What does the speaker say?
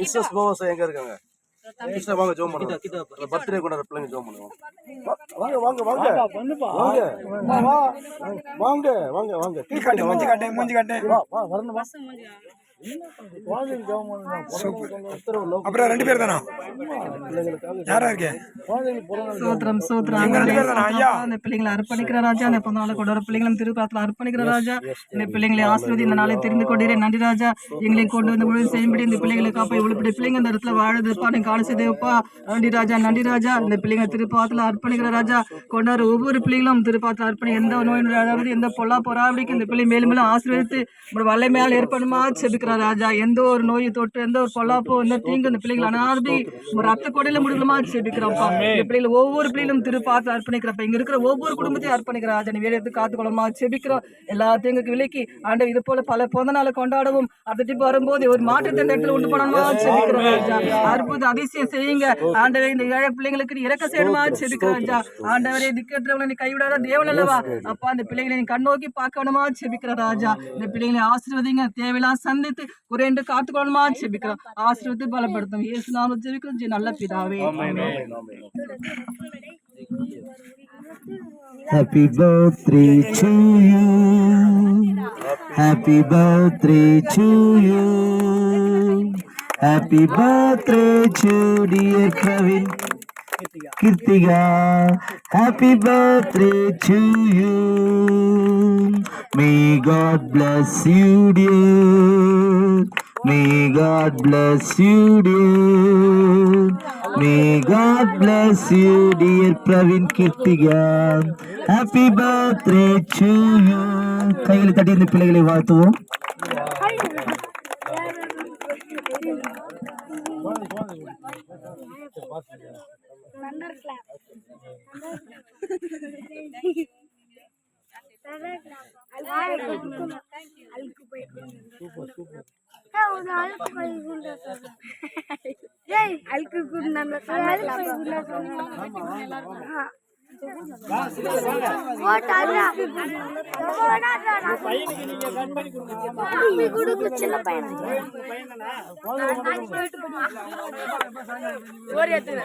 Mrs மோகன் எங்க இருக்காங்க? வாங்க ஜோம் பண்ணுங்க. பர்த்டே கொண்டாட பிள்ளைங்க ஜோம் பண்ணுவோம் வாங்க வாங்க வாங்க. வாங்க. வா, வா. வாங்க வாங்க வாங்க. காட்டு மூஞ்சி காட்டு மூஞ்சி காட்டு. வா வா வரணும்? அப்புறம் ரெண்டு பேர் தானா? யாரா இருக்கு? அந்த பிள்ளைங்களை அர்ப்பணிக்கிற ராஜா அந்த பிறந்த நாளை கொண்டு வர பிள்ளைங்களும் திருப்பாத்துல அர்ப்பணிக்கிற ராஜா இந்த பிள்ளைங்களை ஆசிர்வதி இந்த நாளை தெரிந்து கொண்டீரே. நன்றி ராஜா. எங்களை கொண்டு வந்து முழு செய்யும்படி இந்த பிள்ளைகளை காப்பா இவ்வளவு பிள்ளைங்க இந்த இடத்துல வாழுதுப்பா நீ கால செய்தேப்பா நன்றி ராஜா. நன்றி ராஜா. இந்த பிள்ளைங்க திருப்பாத்துல அர்ப்பணிக்கிற ராஜா. கொண்டாடுற ஒவ்வொரு பிள்ளைகளும் திருப்பாத்துல அர்ப்பணி. எந்த நோய் அதாவது எந்த பொல்லா பொறாமடிக்கு இந்த பிள்ளை மேலும் மேலும் ஆசீர்வதித்து உங்களோட வல்லை மேல் ஏற்படுமா? செபிக்கிற ராஜா எந்த ஒரு நோய் தொட்டு எந்த ஒரு பொல்லாப்போ எந்த தீங்கு இந்த பிள்ளைகள் அனாதி ஒரு ரத்த கொடையில முடியலமா செபிக்கிறோம்ப்பா இந்த பிள்ளைகள் ஒவ்வொரு பிள்ளைகளும் திருப்பாத்து அர்ப்பணிக்கிறப்ப இங்க இருக்கிற ஒவ்வொரு குடும்பத்தையும் அர்ப்பணிக்கிற ராஜா. நீ வேலையத்து காத்துக்கொள்ளமா செபிக்கிறோம் எல்லா தீங்குக்கு விலைக்கு ஆண்டு இது போல பல பிறந்த நாளை கொண்டாடவும். அடுத்து வரும்போது ஒரு மாற்றத்தை இந்த இடத்துல உண்டு பண்ணணுமா செபிக்கிறோம் ராஜா. அற்புத அதிசயம் செய்யுங்க. ஆண்டவரே இந்த ஏழை பிள்ளைங்களுக்கு இறக்க செய்யணுமா? செபிக்கிறோம் ராஜா. ஆண்டவரே திக்கற்றவங்களை நீ கைவிடாத தேவன் அல்லவா? அப்பா அந்த பிள்ளைகளை நீ கண்ணோக்கி பார்க்கணுமா? செபிக்கிற ராஜா. இந்த பிள்ளைகளை ஆசீர்வதிங்க. தேவையெல்லாம் சந்தித்து குறைந்து காத்துக்கொள்ளணுமா செபிக்கிறோம் ஆசீர்வதித்து பலப்படுத்தும் இயேசு நாம ஜெபிக்கிறோம் ஜெய நல்ல பிதாவே Happy birthday to you. Happy birthday to you. Happy birthday to dear Kevin. Kirtiga. Happy birthday to you. May God bless you, dear. May God bless you, dear. May God bless you, dear Pravin Kirtiga. Happy birthday to you. கைகளை தட்டி இந்த பிள்ளைகளை வாழ்த்துவோம் அழுக்கு குண்டாங்க குடுக்கு சின்ன பையன் ஒரு எத்தனை